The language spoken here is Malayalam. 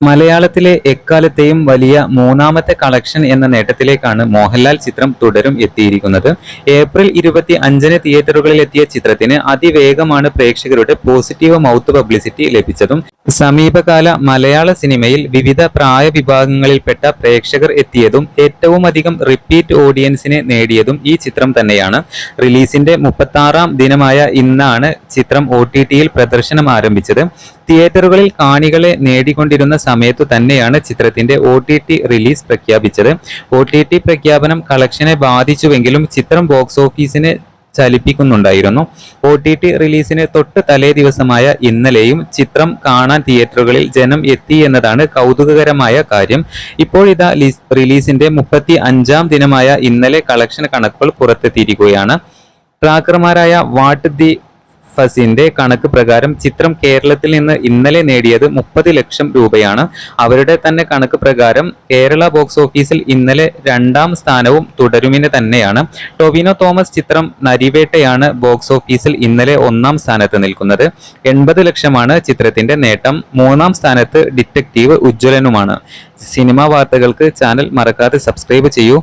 മലയാളത്തിലെ എക്കാലത്തെയും വലിയ മൂന്നാമത്തെ കളക്ഷൻ എന്ന നേട്ടത്തിലേക്കാണ് മോഹൻലാൽ ചിത്രം തുടരും എത്തിയിരിക്കുന്നത്. ഏപ്രിൽ ഇരുപത്തി അഞ്ചിന് തിയേറ്ററുകളിൽ എത്തിയ ചിത്രത്തിന് അതിവേഗമാണ് പ്രേക്ഷകരുടെ പോസിറ്റീവ് മൗത്ത് പബ്ലിസിറ്റി ലഭിച്ചതും. സമീപകാല മലയാള സിനിമയിൽ വിവിധ പ്രായ വിഭാഗങ്ങളിൽപ്പെട്ട പ്രേക്ഷകർ എത്തിയതും ഏറ്റവും അധികം റിപ്പീറ്റ് ഓഡിയൻസിനെ നേടിയതും ഈ ചിത്രം തന്നെയാണ്. റിലീസിന്റെ മുപ്പത്താറാം ദിനമായ ഇന്നാണ് ചിത്രം ഒ പ്രദർശനം ആരംഭിച്ചത്. തിയേറ്ററുകളിൽ കാണികളെ നേടിക്കൊണ്ടിരുന്ന സമയത്തു തന്നെയാണ് ചിത്രത്തിന്റെ ഒ റിലീസ് പ്രഖ്യാപിച്ചത്. ഒ പ്രഖ്യാപനം കളക്ഷനെ ബാധിച്ചുവെങ്കിലും ചിത്രം ബോക്സ് ഓഫീസിനെ ചലിപ്പിക്കുന്നുണ്ടായിരുന്നു. ഒ ടി ടി റിലീസിന് തൊട്ട് തലേ ദിവസമായ ഇന്നലെയും ചിത്രം കാണാൻ തിയേറ്ററുകളിൽ ജനം എത്തി എന്നതാണ് കൗതുകകരമായ കാര്യം. ഇപ്പോഴിതാ റിലീസിന്റെ മുപ്പത്തി അഞ്ചാം ദിനമായ ഇന്നലെ കളക്ഷൻ കണക്കുകൾ പുറത്തെത്തിയിരിക്കുകയാണ്. ട്രാക്കർമാരായ വാട്ട് ദി ഫസിന്റെ കണക്ക് പ്രകാരം ചിത്രം കേരളത്തിൽ നിന്ന് ഇന്നലെ നേടിയത് മുപ്പത് ലക്ഷം രൂപയാണ്. അവരുടെ തന്നെ കണക്ക് പ്രകാരം കേരള ബോക്സ് ഓഫീസിൽ ഇന്നലെ രണ്ടാം സ്ഥാനവും തുടരുമിന് തന്നെയാണ്. ടൊവിനോ തോമസ് ചിത്രം നരിവേട്ടയാണ് ബോക്സ് ഓഫീസിൽ ഇന്നലെ ഒന്നാം സ്ഥാനത്ത് നിൽക്കുന്നത്. എൺപത് ലക്ഷമാണ് ചിത്രത്തിന്റെ നേട്ടം. മൂന്നാം സ്ഥാനത്ത് ഡിറ്റക്റ്റീവ് ഉജ്ജ്വലനുമാണ്. സിനിമാ വാർത്തകൾക്ക് ചാനൽ മറക്കാതെ സബ്സ്ക്രൈബ് ചെയ്യൂ.